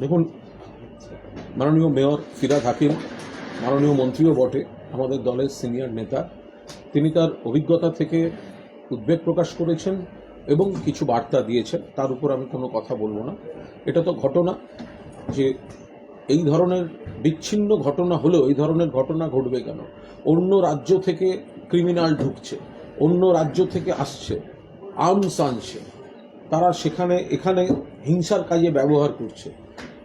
দেখুন, মাননীয় মেয়র ফিরাদ হাকিম, মাননীয় মন্ত্রীও বটে, আমাদের দলের সিনিয়র নেতা। তিনি তার অভিজ্ঞতা থেকে উদ্বেগ প্রকাশ করেছেন এবং কিছু বার্তা দিয়েছেন। তার উপর আমি কোনো কথা বলব না। এটা তো ঘটনা যে এই ধরনের বিচ্ছিন্ন ঘটনা হলেও, এই ধরনের ঘটনা ঘটবে কেন? অন্য রাজ্য থেকে ক্রিমিনাল ঢুকছে, অন্য রাজ্য থেকে আসছে। আর্মস আনছে তারা সেখানে, এখানে হিংসার কাজে ব্যবহার করছে।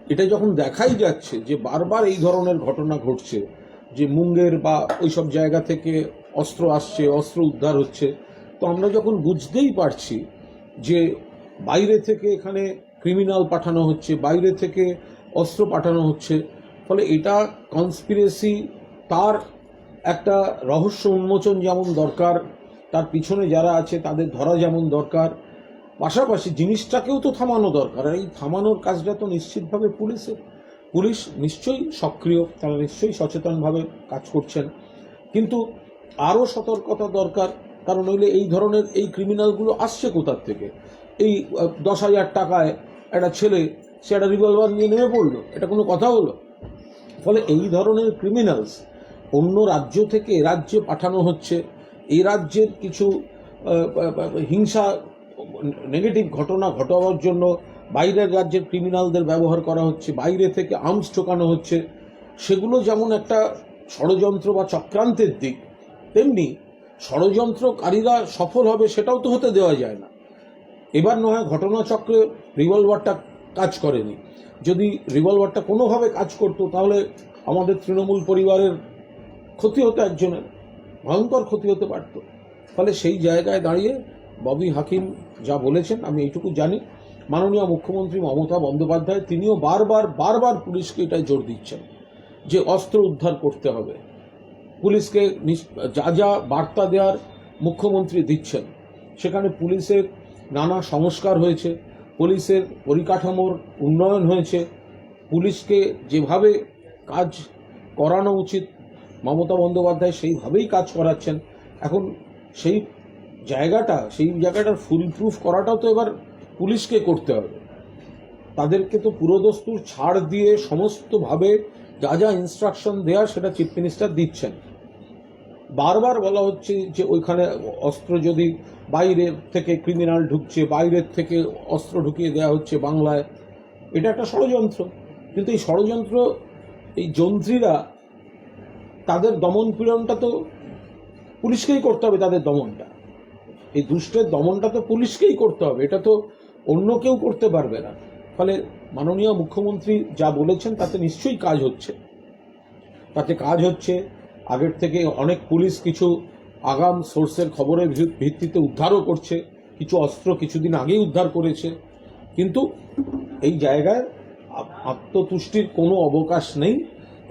এটা যখন দেখাই যাচ্ছে যে বারবার এই ধরনের ঘটনা ঘটছে, যে মুঙ্গের বা ওইসব জায়গা থেকে অস্ত্র আসছে, অস্ত্র উদ্ধার হচ্ছে, তো আমরা যখন বুঝতেই পারছি যে বাইরে থেকে এখানে ক্রিমিনাল পাঠানো হচ্ছে, বাইরে থেকে অস্ত্র পাঠানো হচ্ছে, ফলে এটা কনস্পিরেসি তার একটা রহস্য উন্মোচন যেমন দরকার তার পিছনে যারা আছে, তাদের ধরা যেমন দরকার। পাশাপাশি জিনিসটাকেও তো থামানো দরকার। আর এই থামানোর কাজটা তো নিশ্চিতভাবে পুলিশের। পুলিশ নিশ্চয়ই সক্রিয়, তারা নিশ্চয়ই সচেতনভাবে কাজ করছেন। কিন্তু আরও সতর্কতা দরকার, কারণ নইলে এই ধরনের এই ক্রিমিনালগুলো আসছে কোথার থেকে? এই দশ হাজার টাকায় একটা ছেলে, সে একটা রিভলভার নিয়ে নেমে পড়ল, এটা কোনো কথা হলো? ফলে এই ধরনের ক্রিমিনালস অন্য রাজ্য থেকে রাজ্যে পাঠানো হচ্ছে। এই রাজ্যের কিছু হিংসা নেগেটিভ ঘটনা ঘটাবার জন্য বাইরের রাজ্যের ক্রিমিনালদের ব্যবহার করা হচ্ছে, বাইরে থেকে আর্মস ঠোকানো হচ্ছে। সেগুলো যেমন একটা ষড়যন্ত্র বা চক্রান্তের দিক, তেমনি ষড়যন্ত্রকারীরা সফল হবে সেটাও তো হতে দেওয়া যায় না। এবার নয় ঘটনাচক্রে রিভলভারটা কাজ করেনি। যদি রিভলভারটা কোনোভাবে কাজ করতো, তাহলে আমাদের তৃণমূল পরিবারের ক্ষতি হতো একজনের। ভয়ঙ্কর ক্ষতি হতে পারত। ফলে সেই জায়গায় দাঁড়িয়ে ববি হাকিম যা বলেছেন, আমি এইটুকু জানি। মাননীয় মুখ্যমন্ত্রী মমতা বন্দ্যোপাধ্যায়, তিনিও বারবার বারবার পুলিশকে এটাই জোর দিচ্ছেন যে অস্ত্র উদ্ধার করতে হবে। পুলিশকে যা যা বার্তা দেওয়ার মুখ্যমন্ত্রী দিচ্ছেন, সেখানে পুলিশের নানা সংস্কার হয়েছে, পুলিশের পরিকাঠামোর উন্নয়ন হয়েছে। পুলিশকে যেভাবে কাজ করানো উচিত মমতা বন্দ্যোপাধ্যায় সেইভাবেই কাজ করাচ্ছেন। এখন সেই জায়গাটা, সেই জায়গাটার ফুল প্রুফ করাটাও তো এবার পুলিশকে করতে হবে। তাদেরকে তো পুরোদস্তুর ছাড় দিয়ে সমস্তভাবে যা যা ইনস্ট্রাকশন দেওয়া সেটা চিফ মিনিস্টার দিচ্ছেন। বারবার বলা হচ্ছে যে ওইখানে অস্ত্র যদি বাইরে থেকে ক্রিমিনাল ঢুকছে, বাইরের থেকে অস্ত্র ঢুকিয়ে দেওয়া হচ্ছে বাংলায়, এটা একটা ষড়যন্ত্র। কিন্তু এই ষড়যন্ত্র, এই যন্ত্রীরা তাদের দমন পীড়নটা তো পুলিশকেই করতে হবে, তাদের দমনটা। এই দুষ্টের দমনটা তো পুলিশকেই করতে হবে, এটা তো অন্য কেউ করতে পারবে না। ফলে মাননীয় মুখ্যমন্ত্রী যা বলেছেন, তাতে নিশ্চয়ই কাজ হচ্ছে। তাতে কাজ হচ্ছে, আগের থেকে অনেক পুলিশ কিছু আগাম সোর্সের খবরের ভিত্তিতে উদ্ধারও করছে, কিছু অস্ত্র কিছুদিন আগেই উদ্ধার করেছে। কিন্তু এই জায়গায় আত্মতুষ্টির কোনো অবকাশ নেই।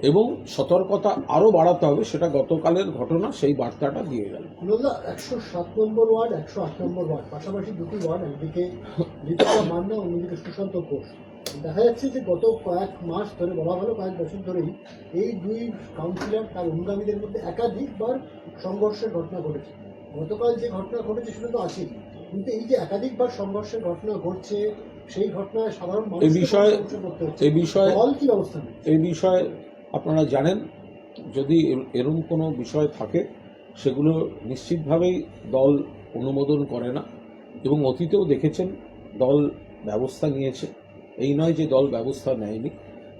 এবং সতর্কতা আরও বাড়াতে হবে সেটা গতকালের ঘটনা সেই বার্তাটা দিয়ে গেল। একশো সাত নম্বর ওয়ার্ড একশো আট নম্বর ওয়ার্ড পাশাপাশি দুটি ওয়ার্ড একদিকে ঋতুকা মান্না অন্যদিকে সুশান্ত ঘোষ। দেখা যাচ্ছে যে গত কয়েক মাস ধরে বলা ভালো কয়েক বছর ধরেই এই দুই কাউন্সিলর তার অনুগামীদের মধ্যে একাধিকবার সংঘর্ষের ঘটনা ঘটেছে। গতকাল যে ঘটনা ঘটেছে সেটা তো আছেই। কিন্তু এই যে একাধিকবার সংঘর্ষের ঘটনা ঘটছে সেই ঘটনায় সাধারণ মানুষ এই বিষয়ে- হচ্ছে। এই বিষয়ে দল কি ব্যবস্থা এই বিষয়ে আপনারা জানেন, যদি এর- এরম কোনো বিষয় থাকে, সেগুলো নিশ্চিতভাবেই দল অনুমোদন করে না এবং অতীতেও দেখেছেন, দল ব্যবস্থা নিয়েছে। এই নয় যে দল ব্যবস্থা নেয়নি,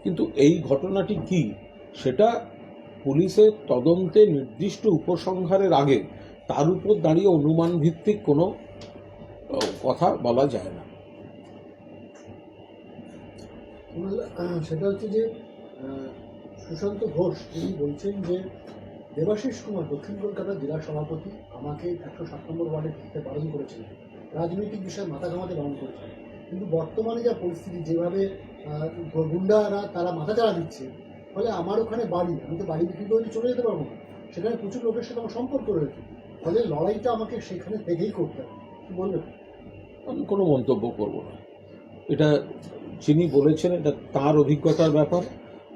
কিন্তু এই ঘটনাটি কি? সেটা পুলিশের তদন্তে নির্দিষ্ট উপসংহারের আগে তার উপর দাঁড়িয়ে অনুমান ভিত্তিক কোনো কথা বলা যায় না। সেটা হচ্ছে যে সুশান্ত ঘোষ, তিনি বলছেন যে, দেবাশিস কুমার দক্ষিণ কলকাতা জেলা সভাপতি আমাকে একশো সাত নম্বর ওয়ার্ডে থাকতে বারণ করেছিলেন। রাজনৈতিক বিষয়ে মাথা ঘামাতে বারণ করেছিলেন। কিন্তু বর্তমানে যা পরিস্থিতি, যেভাবে গুন্ডারা তারা মাথা চাড়া দিচ্ছে, ফলে আমার ওখানে বাড়ি, আমি তো বাড়ি বিক্রি করে চলে যেতে পারব না। সেখানে প্রচুর লোকের সাথে আমার সম্পর্ক রয়েছে। ফলে লড়াইটা আমাকে সেখানে থেকেই করতে হবে। কি বলবেন? আমি কোনো মন্তব্য করব না। এটা যিনি বলেছেন, এটা তার অভিজ্ঞতার ব্যাপার।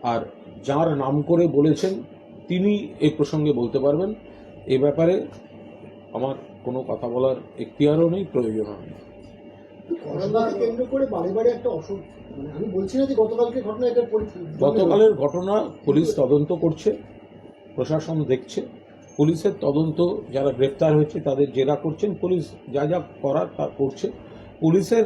আর যার নাম করে বলেছেন তিনি এই প্রসঙ্গে বলতে পারবেন এ ব্যাপারে আমার কোনো কথা বলার এখতিয়ারও নেই প্রয়োজন অসুখ মানে গতকালের ঘটনা পুলিশ তদন্ত করছে প্রশাসন দেখছে পুলিশের তদন্ত যারা গ্রেপ্তার হয়েছে তাদের জেরা করছেন পুলিশ যা যা করার তা করছে। পুলিশের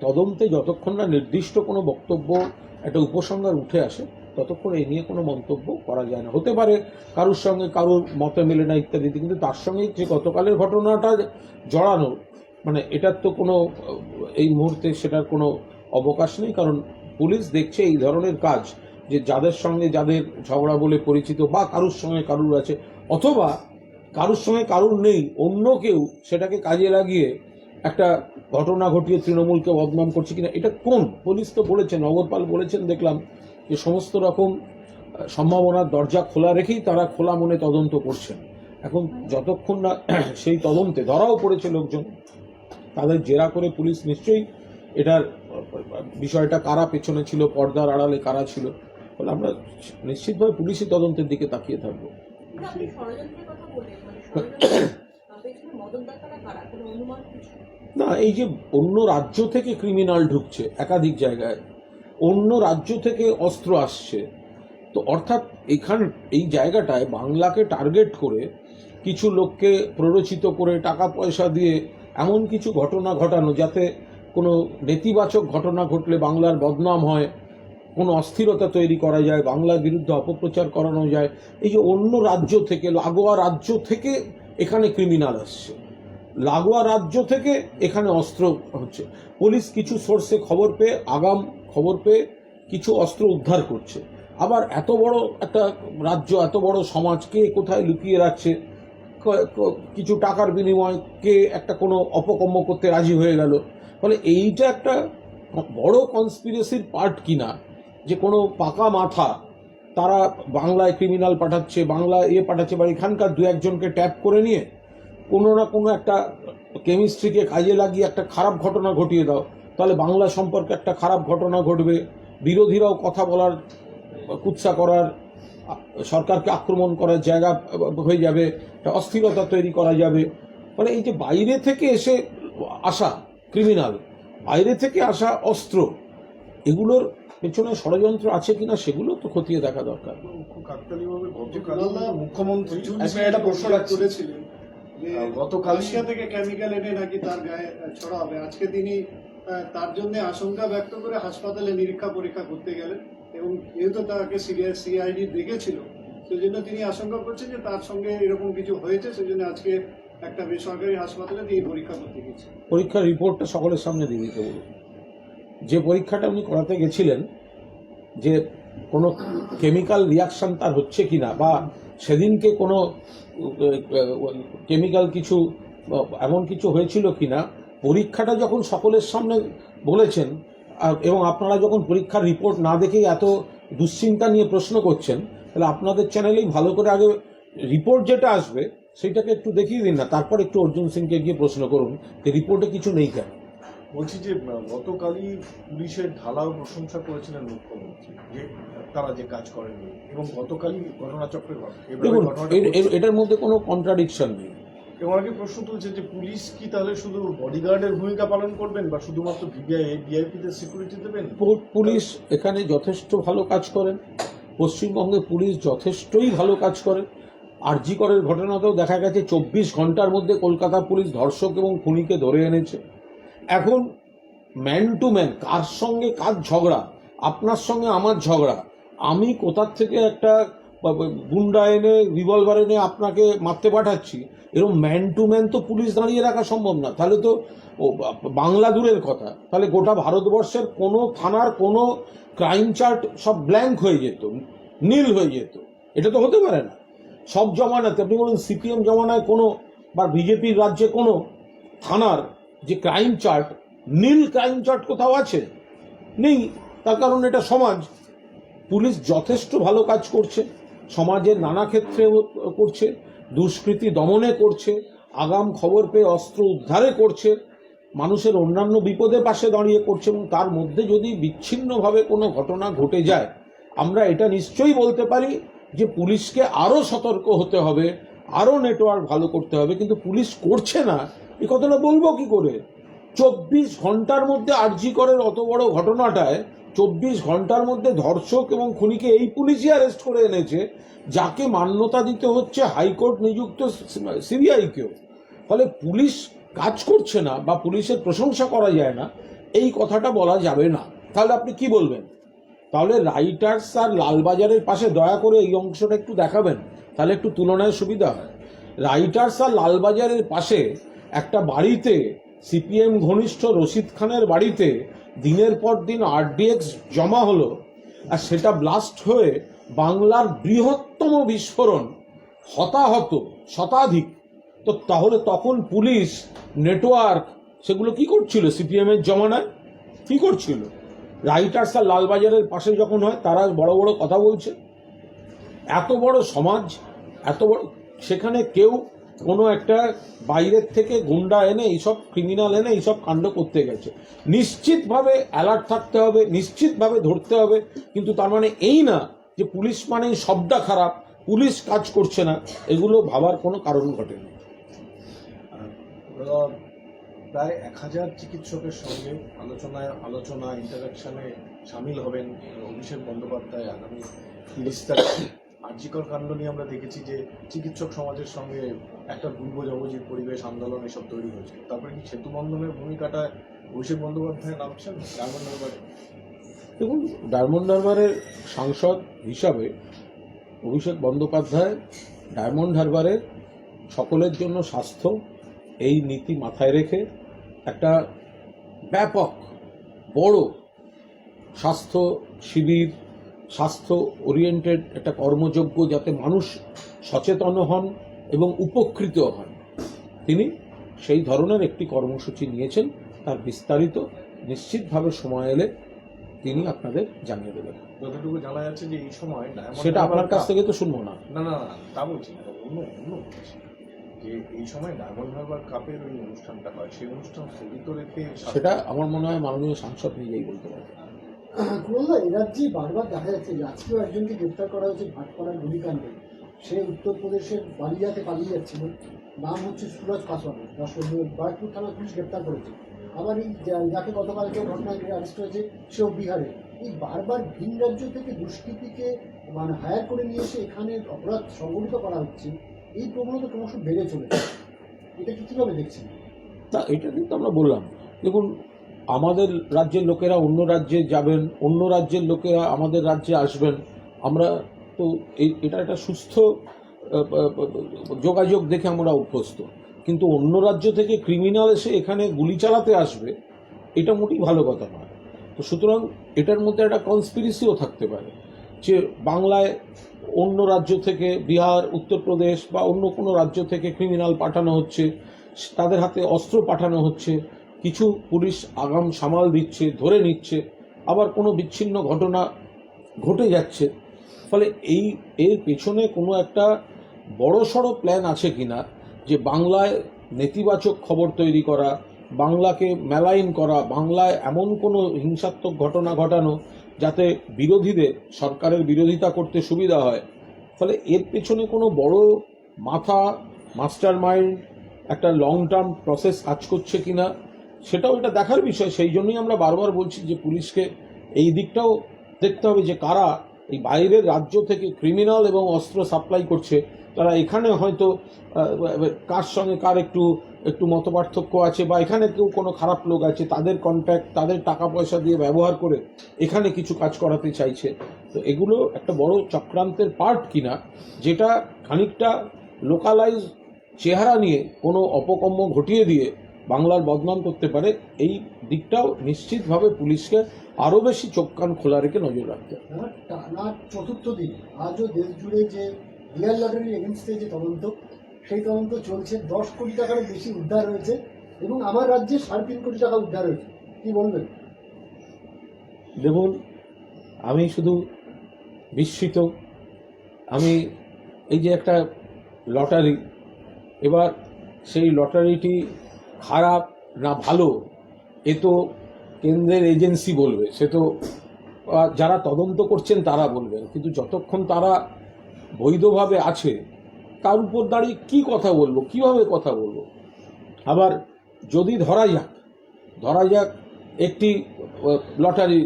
তদন্তে যতক্ষণ না নির্দিষ্ট কোনো বক্তব্য একটা উপসংহার উঠে আসে ততক্ষণ এ নিয়ে কোনো মন্তব্য করা যায় না। হতে পারে কারোর সঙ্গে কারোর মতে মেলে না ইত্যাদি কিন্তু তার সঙ্গে যে গতকালের ঘটনাটা জড়ানো মানে এটার তো কোনো, এই মুহূর্তে সেটার কোনো অবকাশ নেই, কারণ পুলিশ দেখছে এই ধরনের কাজ যে যাদের সঙ্গে যাদের ঝগড়া বলে পরিচিত বা কারুর সঙ্গে কারুর আছে, অথবা কারুর সঙ্গে কারুর নেই, অন্য কেউ সেটাকে কাজে লাগিয়ে একটা ঘটনা ঘটিয়ে তৃণমূলকে বদনাম করছে কিনা, এটা কোন? পুলিশ তো বলেছেন নগরপাল বলেছেন, দেখলাম যে সমস্ত রকম সম্ভাবনার দরজা খোলা রেখেই তারা খোলা মনে তদন্ত করছেন। এখন যতক্ষণ না সেই তদন্তে ধরাও পড়েছে লোকজন তাদের জেরা করে পুলিশ নিশ্চয়ই এটার বিষয়টা কারা পেছনে ছিল পর্দার আড়ালে কারা ছিল ফলে আমরা নিশ্চিতভাবে পুলিশি তদন্তের দিকে তাকিয়ে থাকব। মানে না এই যে অন্য রাজ্য থেকে ক্রিমিনাল ঢুকছে একাধিক জায়গায় অন্য রাজ্য থেকে অস্ত্র আসছে। তো অর্থাৎ এখান, এই জায়গাটায় বাংলাকে টার্গেট করে কিছু লোককে প্ররোচিত করে টাকা পয়সা দিয়ে এমন কিছু ঘটনা ঘটানো যাতে কোনো নেতিবাচক ঘটনা ঘটলে বাংলার বদনাম হয়, কোনো অস্থিরতা তৈরি করা যায়, বাংলার বিরুদ্ধে অপপ্রচার করানো যায়, এই যে অন্য রাজ্য থেকে, লাগোয়া রাজ্য থেকে এখানে ক্রিমিনাল আসছে। লাগোয়া রাজ্য থেকে এখানে অস্ত্র হচ্ছে। পুলিশ কিছু সোর্সে খবর পেয়ে, আগাম খবর পেয়ে কিছু অস্ত্র উদ্ধার করছে। আবার এত বড় একটা রাজ্য, এত বড় সমাজকে কোথায় লুকিয়ে রাখছে? কিছু টাকার বিনিময়ে কে একটা কোনো অপকর্ম করতে রাজি হয়ে গেল? ফলে এইটা একটা বড় কনস্পিরেসির পার্ট কিনা? যে কোনো পাকা মাথা তারা বাংলায় ক্রিমিনাল পাঠাচ্ছে বাংলা ইয়ে পাঠাচ্ছে, বা এখানকার দু একজনকে ট্যাপ করে নিয়ে কোনো না কোনো একটা কেমিস্ট্রিকে কাজে লাগিয়ে একটা খারাপ ঘটনা ঘটিয়ে দাও তাহলে বাংলা সম্পর্কে একটা খারাপ ঘটনা ঘটবে। বিরোধীরাও কথা বলার কুৎসা করার সরকারকে আক্রমণ করার জায়গা হয়ে যাবে একটা অস্থিরতা তৈরি করা যাবে। মানে এই যে বাইরে থেকে এসে আসা ক্রিমিনাল বাইরে থেকে আসা অস্ত্র এগুলোর পেছনে ষড়যন্ত্র আছে কিনা সেগুলো তো খতিয়ে দেখা দরকার। মুখ্যমন্ত্রী একটা প্রশ্ন গতকাল- থেকে কেমিক্যাল এনে নাকি তার গায়ে ছড়া হবে আজকে তিনি তার জন্য আশঙ্কা ব্যক্ত করে হাসপাতালে নিরীক্ষা পরীক্ষা করতে গেলেন এবং যেহেতু তাকে সিআইডি দেখেছিল সেই জন্য তিনি আশঙ্কা করছেন যে তার সঙ্গে এরকম কিছু হয়েছে সেই জন্য আজকে একটা বেসরকারি হাসপাতালে তিনি পরীক্ষা করতে গেছেন। পরীক্ষার রিপোর্টটা সকলের সামনে দিয়ে দিতে বলুন। যে পরীক্ষাটা উনি করাতে গেছিলেন যে কোনো কেমিক্যাল রিয়াকশন তার হচ্ছে কিনা বা সেদিনকে কোনো, কেমিক্যাল কিছু, এমন কিছু হয়েছিল কি না পরীক্ষাটা যখন সকলের সামনে বলেছেন এবং আপনারা যখন পরীক্ষার রিপোর্ট না দেখেই এত দুশ্চিন্তা নিয়ে প্রশ্ন করছেন, তাহলে আপনাদের চ্যানেলেই ভালো করে আগে রিপোর্ট যেটা আসবে সেটাকে একটু দেখিয়ে দিন না, তারপর একটু অর্জুন সিংকে গিয়ে প্রশ্ন করুন যে রিপোর্টে কিছু নেই কেন। বলছি যে গতকালই পুলিশের ঢালাও প্রশংসা করেছিলেন মুখ্যমন্ত্রী যে তারা যে কাজ করেননি এবং গতকালই ঘটনাচক্রে ঘটে। দেখুন। এটার মধ্যে কোনো কন্ট্রাডিকশন নেই। এবং অনেকে প্রশ্ন তুলছে যে পুলিশ কি তাহলে শুধু বডিগার্ডের ভূমিকা পালন করবেন বা শুধুমাত্র ভিআইপিদের সিকিউরিটি দেবেন? পুলিশ এখানে যথেষ্ট ভালো কাজ করেন। পশ্চিমবঙ্গে পুলিশ যথেষ্টই ভালো কাজ করে আরজি করের ঘটনাতেও দেখা গেছে চব্বিশ ঘণ্টার মধ্যে কলকাতা পুলিশ ধর্ষক এবং খুনিকে ধরে এনেছে। এখন ম্যান টু ম্যান কার সঙ্গে কার ঝগড়া? আপনার সঙ্গে আমার ঝগড়া। আমি কোথার থেকে একটা গুন্ডা এনে রিভলভার এনে আপনাকে মারতে পাঠাচ্ছি? এরকম ম্যান টু ম্যান তো পুলিশ দাঁড়িয়ে রাখা সম্ভব না। তাহলে তো বাংলা দূরের কথা। তাহলে গোটা ভারতবর্ষের কোনো থানার কোনো ক্রাইম চার্ট সব ব্ল্যাঙ্ক হয়ে যেত, নীল হয়ে যেত। এটা তো হতে পারে না। সব জমানাতে, আপনি বলুন, সিপিএম জমানায় কোনো, বা, বিজেপির রাজ্যে কোনো থানার যে ক্রাইম চার্ট নীল ক্রাইম চার্ট কোথাও আছে? নেই। তার কারণ এটা সমাজ। পুলিশ যথেষ্ট ভালো কাজ করছে। সমাজের নানা ক্ষেত্রে করছে। দুষ্কৃতি দমনে করছে। আগাম খবর পেয়ে অস্ত্র উদ্ধারে করছে। মানুষের অন্যান্য বিপদে পাশে দাঁড়িয়ে করছে এবং তার মধ্যে যদি বিচ্ছিন্নভাবে কোনো ঘটনা ঘটে যায়, আমরা এটা নিশ্চয়ই বলতে পারি যে পুলিশকে আরও সতর্ক হতে হবে আরও নেটওয়ার্ক ভালো করতে হবে। কিন্তু পুলিশ করছে না। এই কথাটা বলব কি করে? চব্বিশ ঘণ্টার মধ্যে আরজি করের অত বড় ঘটনাটায় চব্বিশ ঘণ্টার মধ্যে ধর্ষক এবং খুনিকে এই পুলিশই অ্যারেস্ট করে এনেছে, যাকে মান্যতা দিতে হচ্ছে হাইকোর্ট নিযুক্ত সিবিআইকেও। ফলে পুলিশ কাজ করছে না বা পুলিশের প্রশংসা করা যায় না, এই কথাটা বলা যাবে না। তাহলে আপনি কি বলবেন? তাহলে রাইটার্স আর লালবাজারের পাশে দয়া করে এই অংশটা একটু দেখাবেন, তাহলে একটু তুলনায় সুবিধা হয়। রাইটার্স আর লালবাজারের পাশে একটা বাড়িতে সিপিএম ঘনিষ্ঠ রশিদ খানের বাড়িতে দিনের পর দিন আরডিএক্স জমা হলো আর সেটা ব্লাস্ট হয়ে বাংলার বৃহত্তম বিস্ফোরণ, হতাহত, শতাধিক। তো তাহলে তখন পুলিশ, নেটওয়ার্ক, সেগুলো কি করছিল সিপিএম এর জমানায়? কি করছিল? রাইটার্স আর লালবাজারের পাশে যখন হয়, তারা বড় বড় কথা বলছে। এত বড় সমাজ, এত বড় সেখানে কেউ কোনো একটা বাইরের থেকে গুন্ডা এনে এইসব ক্রিমিনাল এনে এইসব কাণ্ড করতে গেছে। নিশ্চিতভাবে অ্যালার্ট থাকতে হবে, নিশ্চিতভাবে ধরতে হবে, কিন্তু তার মানে এই না যে পুলিশ মানেই সবটা খারাপ, পুলিশ কাজ করছে না, এগুলো ভাবার কোনো কারণ ঘটেনি। প্রায় এক হাজার চিকিৎসকের সঙ্গে আলোচনায়, আলোচনা ইন্টারাকশনে সামিল হবেন, অভিষেক বন্দ্যোপাধ্যায় আগামী তিরিশ তারিখ। আর্যিকর কাণ্ড নিয়ে আমরা দেখেছি যে চিকিৎসক সমাজের সঙ্গে একটা বোঝাবুঝির পরিবেশ, আন্দোলন এসব তৈরি হয়েছে। তারপরে কি সেতু বন্ধনের ভূমিকাটা অভিষেক বন্দ্যোপাধ্যায় নামছেন ডায়মন্ড হারবারে? দেখুন, ডায়মন্ড হারবারের সাংসদ হিসাবে অভিষেক বন্দ্যোপাধ্যায় ডায়মন্ড হারবারের সকলের জন্য স্বাস্থ্য, এই নীতি মাথায় রেখে একটা ব্যাপক, বড় স্বাস্থ্য শিবির স্বাস্থ্য ওরিয়েন্টেড একটা কর্মযোগ্য যাতে মানুষ সচেতন হন এবং উপকৃত হন। তিনি সেই ধরনের একটি কর্মসূচি নিয়েছেন তার বিস্তারিত নিশ্চিতভাবে সময় এলে তিনি আপনাদের জানিয়ে দেবেন। যতটুকু জানা যাচ্ছে যে এই সময় সেটা আপনার কাছ থেকে তো শুনব না। না না তা বলছি না। অন্য অন্য যে এই সময় ডায়মন্ড হারবার কাপের ওই অনুষ্ঠানটা হয় সেই অনুষ্ঠান স্থগিত রেখে সেটা আমার মনে হয় মাননীয় সাংসদ নিজেই বলতে পারবেন। কুণালদা এ বারবার দেখা যাচ্ছে আজকেও একজনকে গ্রেপ্তার করা হয়েছে ভাটপাড়ার গুলিকাণ্ডে সে উত্তরপ্রদেশের বালিয়াতে পালিয়ে যাচ্ছিল নাম হচ্ছে সুরজ পাসওয়ান বারাকপুর থানা পুলিশ গ্রেপ্তার করেছে। আবার এই যাকে গতকালকে ঘটনায় অ্যারেস্ট হয়েছে সেও বিহারে। এই বারবার ভিন রাজ্য থেকে দুষ্কৃতীকে মানে হায়ার করে নিয়ে এসে এখানে অপরাধ সংগঠিত করা হচ্ছে, এই প্রবণতা ক্রমশ বেড়ে চলেছে। এটা কি কীভাবে দেখছেন? তা এটা কিন্তু আমরা বললাম। দেখুন আমাদের রাজ্যের লোকেরা অন্য রাজ্যে যাবেন, অন্য রাজ্যের লোকেরা আমাদের রাজ্যে আসবেন। আমরা তো এটা একটা সুস্থ যোগাযোগ দেখে আমরা অভ্যস্ত। কিন্তু অন্য রাজ্য থেকে ক্রিমিনাল এসে এখানে গুলি চালাতে আসবে, এটা মোটেই ভালো কথা নয়। তো সুতরাং এটার মধ্যে একটা কনস্পিরিসিও থাকতে পারে যে বাংলায় অন্য রাজ্য থেকে বিহার, উত্তরপ্রদেশ বা অন্য কোনো রাজ্য থেকে ক্রিমিনাল পাঠানো হচ্ছে, তাদের হাতে অস্ত্র পাঠানো হচ্ছে কিছু পুলিশ আগাম সামাল দিচ্ছে, ধরে নিচ্ছে, আবার কোনো বিচ্ছিন্ন ঘটনা ঘটে যাচ্ছে। ফলে এই, এর পেছনে কোনো একটা বড়সড় প্ল্যান আছে কিনা যে বাংলায় নেতিবাচক খবর তৈরি করা, বাংলাকে মেলাইন করা, বাংলায় এমন কোনো হিংসাত্মক ঘটনা ঘটানো যাতে বিরোধীদের, সরকারের বিরোধিতা করতে সুবিধা হয়। ফলে এর পেছনে কোনো বড় মাথা মাস্টার মাইন্ড একটা লং টার্ম প্রসেস কাজ করছে কিনা সেটাও এটা দেখার বিষয়। সেই জন্যই আমরা বারবার বলছি যে পুলিশকে এই দিকটাও দেখতে হবে যে কারা এই বাইরের রাজ্য থেকে ক্রিমিনাল এবং অস্ত্র সাপ্লাই করছে। তারা এখানে হয়তো কার সঙ্গে কার একটু একটু মতপার্থক্য আছে বা এখানে কেউ কোনো খারাপ লোক আছে, তাদের কন্ট্যাক্ট তাদের টাকা পয়সা দিয়ে ব্যবহার করে এখানে কিছু কাজ করাতে চাইছে। তো এগুলো একটা বড় চক্রান্তের পার্ট কিনা, যেটা খানিকটা লোকালাইজ চেহারা নিয়ে কোনো অপকর্ম ঘটিয়ে দিয়ে বাংলার বদনাম করতে পারে এই দিকটাও নিশ্চিতভাবে পুলিশকে আরও বেশি চোখ কান খোলা রেখে নজর রাখতে টানা চতুর্থ দিন আজও দেশ জুড়ে যে রিয়াল লটারি এগেনস্টে যে তদন্ত সেই তদন্ত চলছে। দশ কোটি টাকারও বেশি উদ্ধার হয়েছে এবং আমার রাজ্যে সাড়ে তিন কোটি টাকা উদ্ধার হয়েছে। কি বলবেন? দেখুন আমি শুধু বিস্মিত। আমি এই যে একটা লটারি এবার সেই লটারিটি খারাপ না ভালো, এ তো কেন্দ্রের এজেন্সি বলবে, সে তো যারা তদন্ত করছেন তারা বলবেন, কিন্তু যতক্ষণ তারা বৈধভাবে আছে, তার উপর দাঁড়িয়ে কী কথা বলব, কীভাবে কথা বলব? আবার যদি ধরা যাক ধরা যাক একটি লটারি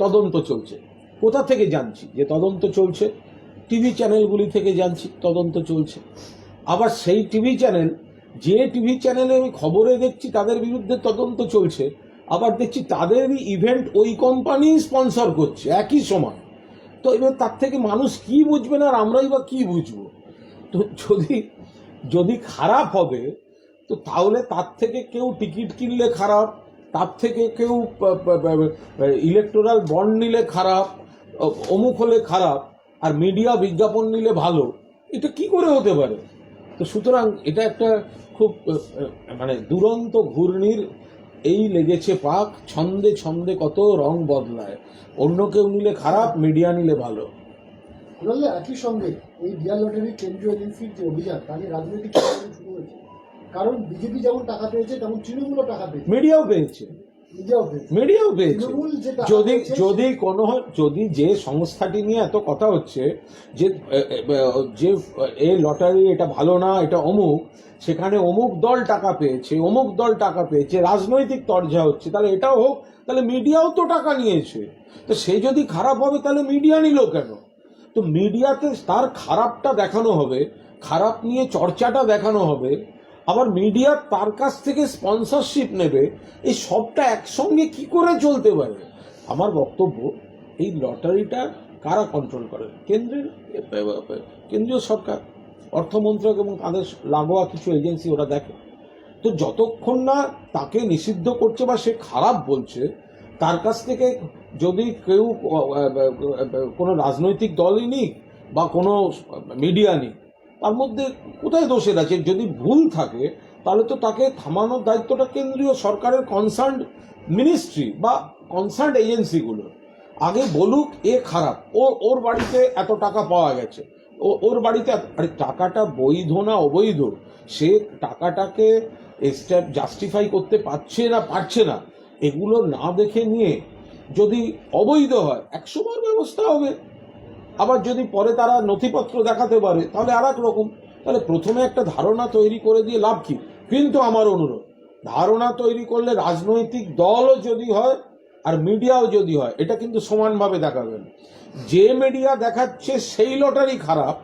তদন্ত চলছে, কোথা থেকে জানছি? যে তদন্ত চলছে, টিভি চ্যানেলগুলি থেকে জানছি, তদন্ত চলছে, আবার সেই টিভি চ্যানেল যে টিভি চ্যানেলে আমি খবরে দেখছি তাদের বিরুদ্ধে তদন্ত চলছে, আবার দেখছি তাদেরই ইভেন্ট ওই কোম্পানি স্পন্সর করছে, একই সময়। তো এবার তার থেকে মানুষ কি বুঝবে না আর আমরাই বা কি বুঝব? তো যদি যদি খারাপ হবে, তো তাহলে তার থেকে কেউ টিকিট কিনলে খারাপ, তার থেকে কেউ ইলেকটোরাল বন্ড নিলে খারাপ, অমুক হলে খারাপ, আর মিডিয়া বিজ্ঞাপন নিলে ভালো, এটা কি করে হতে পারে? তো সুতরাং এটা একটা খুব মানে দুরন্ত ঘূর্ণির এই লেগেছে পাক ছন্দে ছন্দে কত রং বদলায়। অন্য কেউ নিলে খারাপ মিডিয়া নিলে ভালো। বললে একই সঙ্গে এই ডিয়ার লটারি কেন্দ্রীয় এজেন্সির যে অভিযান তা নিয়ে রাজনৈতিক আন্দোলন শুরু হয়েছে। কারণ বিজেপি যেমন টাকা পেয়েছে তেমন তৃণমূলও টাকা পেয়েছে। মিডিয়াও পেয়েছে। মিডিয়াও পেয়েছে। যদি যদি কোনো যদি যে সংস্থাটি নিয়ে এত কথা হচ্ছে যে যে এ লটারি এটা ভালো না এটা অমুক সেখানে অমুক দল টাকা পেয়েছে অমুক দল টাকা পেয়েছে রাজনৈতিক তরজা হচ্ছে তাহলে এটাও হোক তাহলে মিডিয়াও তো টাকা নিয়েছে। তো সে যদি খারাপ হবে তাহলে মিডিয়া নিল কেন? তো মিডিয়াতে তার খারাপটা দেখানো হবে খারাপ নিয়ে চর্চাটা দেখানো হবে আবার মিডিয়া তার কাছ থেকে স্পন্সরশিপ নেবে, এই সবটা একসঙ্গে কি করে চলতে পারে? আমার বক্তব্য, এই লটারিটা কারা কন্ট্রোল করে? কেন্দ্রের কেন্দ্রীয় সরকার অর্থমন্ত্রক এবং তাদের লাগোয়া কিছু এজেন্সি ওরা দেখে। তো যতক্ষণ না তাকে নিষিদ্ধ করছে বা সে খারাপ বলছে, তার কাছ থেকে যদি কেউ কোনো রাজনৈতিক দলই নিক বা কোনো মিডিয়া নিক তার মধ্যে কোথায় দোষের আছে? যদি ভুল থাকে, তাহলে তো তাকে থামানোর দায়িত্বটা কেন্দ্রীয় সরকারের কনসার্ন মিনিস্ট্রি বা কনসার্ন এজেন্সিগুলোর আগে বলুক, এ খারাপ। ও, ওর বাড়িতে এত টাকা পাওয়া গেছে। ও, ওর বাড়িতে আরে টাকাটা বৈধ না অবৈধ? সে টাকাটাকে স্ট্যাপ জাস্টিফাই করতে পারছে না পারছে না। এগুলো না দেখে নিয়ে যদি অবৈধ হয়, একশো বার ব্যবস্থা হবে। আবার যদি পরে তারা নথিপত্র দেখাতে পারে, তাহলে আর রকম। তাহলে প্রথমে একটা ধারণা তৈরি করে দিয়ে লাভ কি? কিন্তু আমার অনুরোধ, ধারণা তৈরি করলে রাজনৈতিক দলও যদি হয় আর মিডিয়াও যদি হয়, এটা কিন্তু সমানভাবে দেখাবেন। যে মিডিয়া দেখাচ্ছে সেই লটারি খারাপ,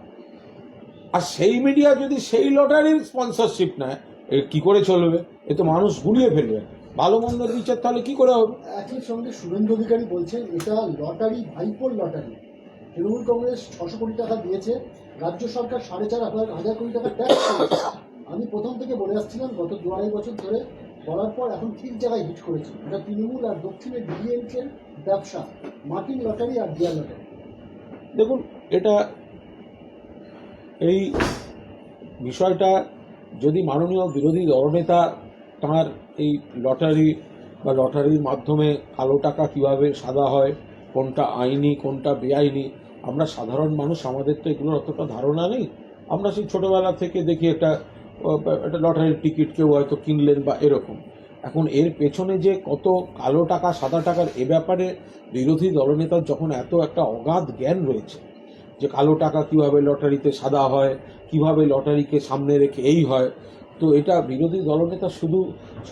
আর সেই মিডিয়া যদি সেই লটারির স্পন্সরশিপ নেয়, এ কি করে চলবে? এ তো মানুষ গুলিয়ে ফেলবে। ভালো মন্দের বিচার তাহলে কি করে হবে? একই সঙ্গে শুভেন্দু অধিকারী বলছেন, এটা লটারি, ভাইপোর লটারি। তৃণমূল কংগ্রেস ছশো কোটি টাকা দিয়েছে, রাজ্য সরকার সাড়ে চার হাজার হাজার কোটি টাকা ট্যাক্স আমি প্রথম থেকে বলে আসছিলাম, গত দু আড়াই বছর ধরে বলার পর এখন ঠিক জায়গায় হিট করেছে। এটা তৃণমূল আর দক্ষিণের ডিএমকের ব্যবসা, মাটির লটারি আর ডিয়ার লটারি দেখুন, এটা এই বিষয়টা যদি মাননীয় বিরোধী দলনেতা তাঁর এই লটারি বা লটারির মাধ্যমে কালো টাকা কীভাবে সাদা হয়, কোনটা আইনি, কোনটা বেআইনি আমরা সাধারণ মানুষ, আমাদের তো এগুলোর অতটা ধারণা নেই। আমরা সেই ছোটোবেলা থেকে দেখি একটা একটা লটারির টিকিট কেউ হয়তো কিনলেন বা এরকম। এখন এর পেছনে যে কত কালো টাকা, সাদা টাকার, এ ব্যাপারে বিরোধী দলনেতার যখন এত একটা অগাধ জ্ঞান রয়েছে, যে কালো টাকা কীভাবে লটারিতে সাদা হয়, কীভাবে লটারিকে সামনে রেখে এই হয়, তো এটা বিরোধী দলনেতা শুধু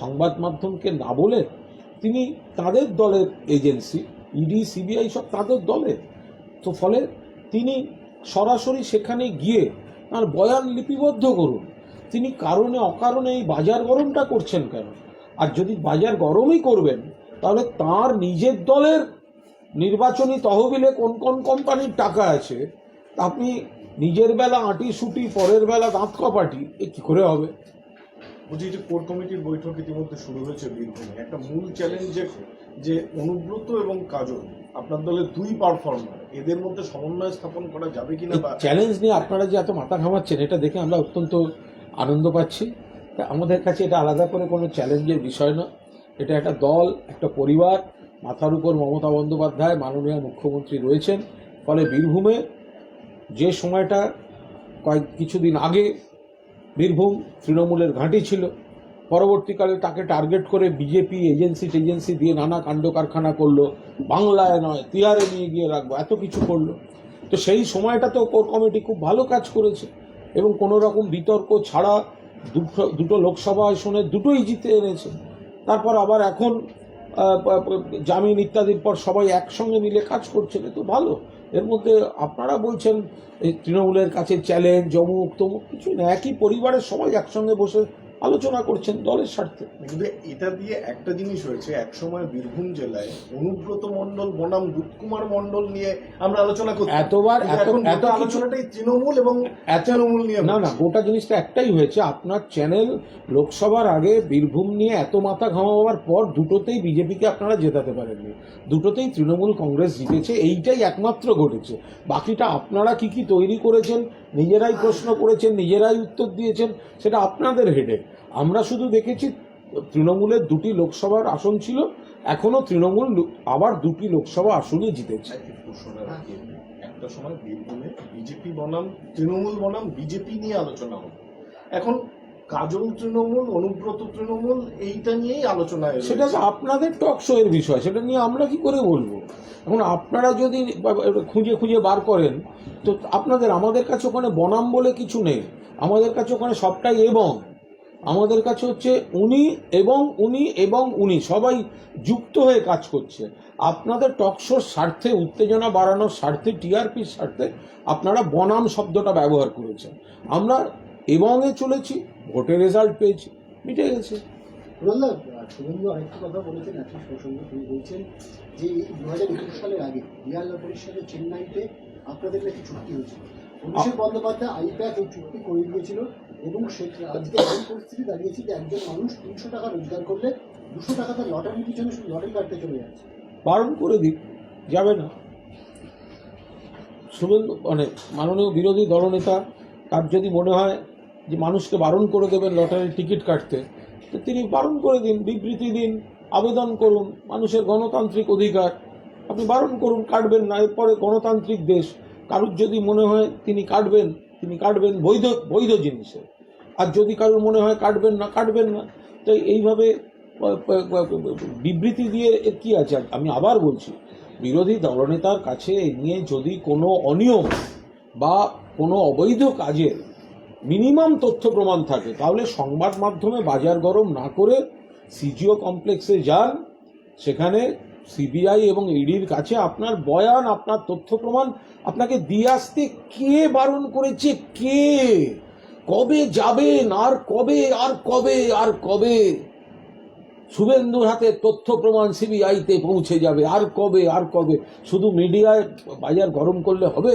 সংবাদ মাধ্যমকে না বলে, তিনি তাদের দলের এজেন্সি, ইডি, সিবিআই সব তাদের দলের। তো ফলে তিনি সরাসরি সেখানে গিয়ে তার বয়ান লিপিবদ্ধ করুন। তিনি কারণে অকারণে এই বাজার গরমটা করছেন কেন? আর যদি বাজার গরমই করবেন, তাহলে তার নিজের দলের নির্বাচনী তহবিলে কোন কোন কোম্পানির টাকা আছে আপনি নিজের বেলা আঁটি সুটি, পরের বেলা দাঁত কপাটি, এ কী করে হবে? বলছি যে কোর কমিটির বৈঠক ইতিমধ্যে শুরু হয়েছে বীরভূমে একটা মূল চ্যালেঞ্জ যে অনুব্রত এবং কাজল আপনার দলের দুই পারফর্মার এদের মধ্যে সমন্বয় স্থাপন করা যাবে কিনা বা চ্যালেঞ্জ নিয়ে আপনারা যে এত মাথা ঘামাচ্ছেন এটা দেখে আমরা অত্যন্ত আনন্দ পাচ্ছি। তা আমাদের কাছে এটা আলাদা করে কোনো চ্যালেঞ্জের বিষয় না এটা একটা দল একটা পরিবার মাথার উপর মমতা বন্দ্যোপাধ্যায় মাননীয় মুখ্যমন্ত্রী রয়েছেন। ফলে বীরভূমে যে সময়টা কয়েক কিছুদিন আগে বীরভূম তৃণমূলের ঘাঁটি ছিল পরবর্তীকালে তাকে টার্গেট করে বিজেপি এজেন্সি টেজেন্সি দিয়ে নানা কাণ্ড কারখানা করল। বাংলায় নয় তিহারে নিয়ে গিয়ে রাখব, এত কিছু করল। তো সেই সময়টা তো কোর কমিটি খুব ভালো কাজ করেছে এবং কোনো রকম বিতর্ক ছাড়া দুটো দুটো লোকসভা আসনে দুটোই জিতে এনেছে। তারপর আবার এখন জামিন ইত্যাদির পর সবাই একসঙ্গে মিলে কাজ করছেন এ তো ভালো। এর মধ্যে আপনারা বলছেন তৃণমূলের কাছে চ্যালেঞ্জ অমুক তমুক কিছু না, একই পরিবারের সবাই একসঙ্গে বসে আলোচনা করছেন দলের স্বার্থে। কিন্তু এটা দিয়ে একটা জিনিস হয়েছে একসময় বীরভূম জেলায় অনুব্রত মণ্ডল বনাম দুধকুমার মণ্ডল নিয়ে আমরা আলোচনা করতাম। এতবার এত এত আলোচনাটাই তৃণমূল এবং তৃণমূল নিয়ে না না গোটা জিনিসটা একটাই হয়েছে আপনার চ্যানেল লোকসভার আগে বীরভূম নিয়ে এত মাথা ঘামাবার পর দুটোতেই বিজেপিকে আপনারা জেতাতে পারেননি। দুটোতেই তৃণমূল কংগ্রেস জিতেছে এইটাই একমাত্র ঘটেছে। বাকিটা আপনারা কি কি তৈরি করেছেন নিজেরাই প্রশ্ন করেছেন, নিজেরাই উত্তর দিয়েছেন, সেটা আপনাদের হেডে আমরা শুধু দেখেছি তৃণমূলের দুটি লোকসভার আসন ছিল, এখনও তৃণমূল আবার দুটি লোকসভা আসনে জিতেছে। একটি সময় বীরভূমে বিজেপি বনাম, তৃণমূল বনাম, বিজেপি নিয়ে আলোচনা হতো এখন কাজল তৃণমূল, অনুব্রত তৃণমূল, এইটা নিয়েই আলোচনায় রয়েছে। সেটা আপনাদের টক শো এর বিষয়, সেটা নিয়ে আমরা কি করে বলব? এখন আপনারা যদি খুঁজে খুঁজে বার করেন, তো আপনাদের, আমাদের কাছে ওখানে বনাম বলে কিছু নেই। আমাদের কাছে ওখানে সবটাই এবং। আমাদের কাছে হচ্ছে উনি এবং উনি এবং উনি, সবাই যুক্ত হয়ে কাজ করছে। আপনাদের টকশোর স্বার্থে, উত্তেজনা বাড়ানোর স্বার্থে, টিআরপির স্বার্থে আপনারা বনাম শব্দটা ব্যবহার করেছেন। আমরা এবংয়ে চলেছি ভোটের রেজাল্ট পেয়েছি মিটে গেছে। রোল্লা শুভেন্দু আরেকটি কথা বলেছেন একটি প্রসঙ্গে তিনি বলছেন যে দু হাজার একুশ সালের আগে লটারির সাথে চেন্নাইতে আপনাদের নাকি চুক্তি হয়েছিল। অভিষেক বন্দ্যোপাধ্যায় আইপ্যাক এই চুক্তি করে দিয়েছিল এবং সে আজকে এমন পরিস্থিতি দাঁড়িয়েছে যে একজন মানুষ তিনশো টাকা রোজগার করলে দুশো টাকা তার লটারির পিছনে শুধু লটারি কাটতে চলে যাচ্ছে। বারণ করে দিক যাবে না। শুভেন্দু মানে মাননীয় বিরোধী দলনেতা তার যদি মনে হয় যে মানুষকে বারণ করে দেবেন লটারির টিকিট কাটতে, তো তিনি বারণ করে দিন, বিবৃতি দিন, আবেদন করুন, মানুষের গণতান্ত্রিক অধিকার। আপনি বারণ করুন, কাটবেন না, এরপরে গণতান্ত্রিক দেশ। কারুর যদি মনে হয় তিনি কাটবেন তিনি কাটবেন বৈধ বৈধ জিনিসে। আর যদি কারোর মনে হয় কাটবেন না কাটবেন না। তো এইভাবে বিবৃতি দিয়ে কি আছে? আমি আবার বলছি, বিরোধী দলনেতার কাছে নিয়ে যদি কোনো অনিয়ম বা কোনো অবৈধ কাজের মিনিমাম তথ্য প্রমাণ থাকে। তাহলে সংবাদ মাধ্যমে বাজার গরম না করে সিজিও কমপ্লেক্সে যান, সেখানে সিবিআই এবং ইডির কাছে আপনার বয়ান, আপনার তথ্য প্রমাণ, আপনাকে দিয়ে আসতে কে বারণ করেছে, কে? কবে যাবেন আর কবে আর কবে আর কবে? শুভেন্দুর হাতে তথ্য প্রমাণ সিবিআইতে পৌঁছে যাবে, আর কবে আর কবে? শুধু মিডিয়ায় বাজার গরম করলে হবে?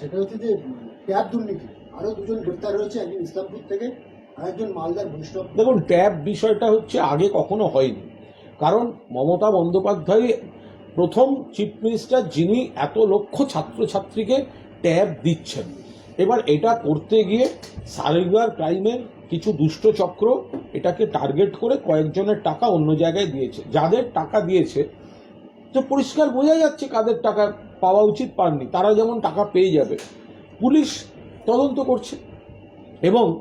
সেটা হচ্ছে যে ট্যাব দুর্নীতি। আরও দুজন গ্রেপ্তার হয়েছে একজন ইসলামপুর থেকে আর একজন মালদার বৈষ্ণব। দেখুন ট্যাব বিষয়টা হচ্ছে আগে কখনো হয়নি। কারণ মমতা বন্দ্যোপাধ্যায় প্রথম চিফ মিনিস্টার যিনি এত লক্ষ ছাত্রছাত্রীকে ট্যাব দিচ্ছেন। এবার এটা করতে গিয়ে সাইবার ক্রাইমের কিছু দুষ্ট চক্র এটাকে টার্গেট করে কয়েকজনের টাকা অন্য জায়গায় দিয়েছে। যাদের টাকা দিয়েছে, তো পরিষ্কার বোঝা যাচ্ছে কাদের টাকা পাওয়া উচিত পাননি। তারা যেমন টাকা পেয়ে যাবে পুলিশ তদন্ত করছে। এবং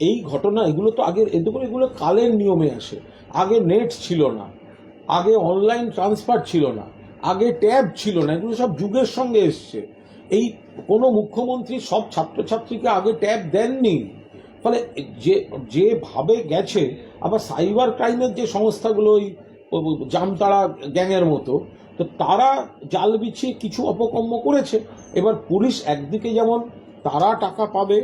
এই ঘটনা, এগুলো তো আগের এগুলো এগুলো কালের নিয়মে আসে। আগে নেট ছিল না। আগে অনলাইন ট্রান্সফার ছিল না। আগে ট্যাব ছিল না। এগুলো সব যুগের সঙ্গে এসছে। এই কোনো মুখ্যমন্ত্রী, সব ছাত্রছাত্রীকে আগে ট্যাব দেননি। ফলে যে যেভাবে গেছে, আবার সাইবার ক্রাইমের যে সংস্থাগুলো, ওই জামতাড়া গ্যাংয়ের মতো তো তারা জাল বিছিয়ে কিছু অপকর্ম করেছে। এবার পুলিশ একদিকে যেমন তারা টাকা পাবে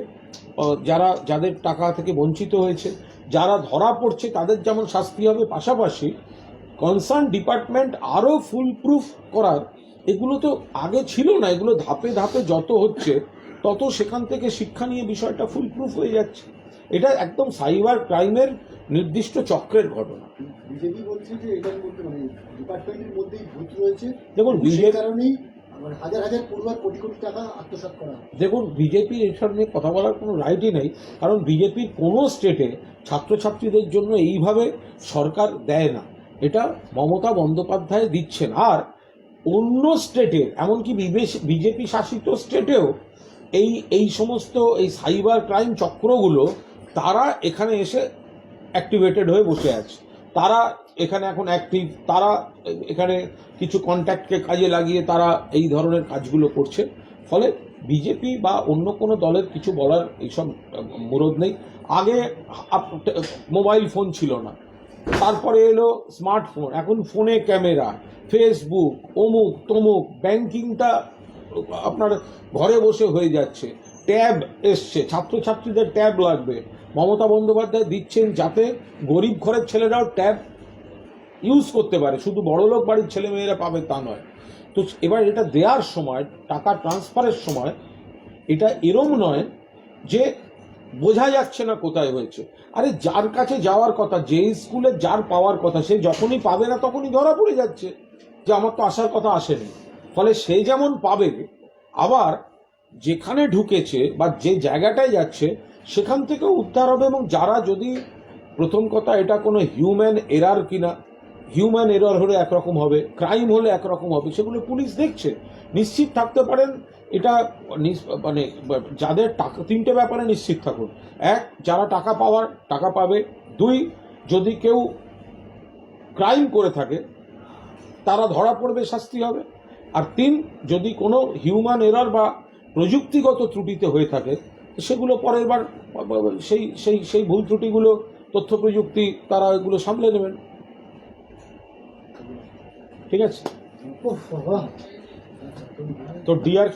যারা, যাদের টাকা থেকে বঞ্চিত হয়েছে, যারা ধরা পড়ছে তাদের যেমন শাস্তি হবে, পাশাপাশি কনসার্ন ডিপার্টমেন্ট আরও ফুল প্রুফ করার, এগুলো তো আগে ছিল না, এগুলো ধাপে ধাপে যত হচ্ছে, তত সেখান থেকে শিক্ষা নিয়ে বিষয়টা ফুল প্রুফ হয়ে যাচ্ছে। এটা একদম সাইবার ক্রাইমের নির্দিষ্ট চক্রের ঘটনা। বিজেপি বলছে যে এটার মধ্যে মানে ডিপার্টমেন্টের মধ্যেই ভূত রয়েছে। দেখুন বিজেপি কারণেই হাজার হাজার পড়ুয়ার কোটি কোটি টাকা আত্মসাৎ করা দেখুন বিজেপির এসব নিয়ে কথা বলার কোনো রাইটই নেই কারণ বিজেপির কোনো স্টেটে ছাত্রছাত্রীদের জন্য এইভাবে সরকার দেয় না। এটা মমতা বন্দ্যোপাধ্যায় দিচ্ছেন। আর অন্য স্টেটে এমনকি বিজেপি শাসিত স্টেটেও এই এই সমস্ত এই সাইবার ক্রাইম চক্রগুলো তারা এখানে এসে অ্যাক্টিভেটেড হয়ে বসে আছে। তারা এখানে এখন অ্যাক্টিভ তারা এখানে কিছু কন্ট্যাক্টকে কাজে লাগিয়ে তারা এই ধরনের কাজগুলো করছে। ফলে বিজেপি বা অন্য কোনো দলের কিছু বলার এইসব মুরদ নেই। আগে মোবাইল ফোন ছিল না। তারপরে এলো স্মার্টফোন এখন ফোনে ক্যামেরা ফেসবুক অমুক, তমুক ব্যাংকিংটা আপনার ঘরে বসে হয়ে যাচ্ছে। ট্যাব এসছে, ছাত্রছাত্রীদের ট্যাব লাগবে। মমতা বন্দ্যোপাধ্যায় দিচ্ছেন যাতে গরিব ঘরের ছেলেরাও ট্যাব ইউজ করতে পারে। শুধু বড়লোক বাড়ির ছেলেমেয়েরা পাবে তা নয়। তো এবার এটা দেওয়ার সময়, টাকা ট্রান্সফারের সময়, এটা এরম নয় যে বোঝা যাচ্ছে না কোথায় হয়েছে। আরে যার কাছে যাওয়ার কথা যে স্কুলে যার পাওয়ার কথা, সে যখনই পাবে না তখনই ধরা পড়ে যাচ্ছে যে আমার তো আসার কথা আসেনি। ফলে সে যেমন পাবে, আবার যেখানে ঢুকেছে বা যে জায়গাটায় যাচ্ছে সেখান থেকেও উদ্ধার হবে এবং যারা যদি প্রথম কথা এটা কোনো হিউম্যান এরার কিনা হিউম্যান এরর হলে একরকম হবে ক্রাইম হলে একরকম হবে, সেগুলো পুলিশ দেখছে। নিশ্চিত থাকতে পারেন, এটা মানে যাদের টাকা তিনটে ব্যাপারে নিশ্চিত থাকুন। এক, যারা টাকা পাওয়ার, টাকা পাবে। দুই, যদি কেউ ক্রাইম করে থাকে, তারা ধরা পড়বে, শাস্তি হবে। আর তিন, যদি কোনো হিউম্যান এরর বা প্রযুক্তিগত ত্রুটিতে হয়ে থাকে সেগুলো পরের বার সেই সেই সেই ভুল ত্রুটিগুলো তথ্য প্রযুক্তি তারা এগুলো সামলে নেবেন। ঠিক আছে? তো ডিআর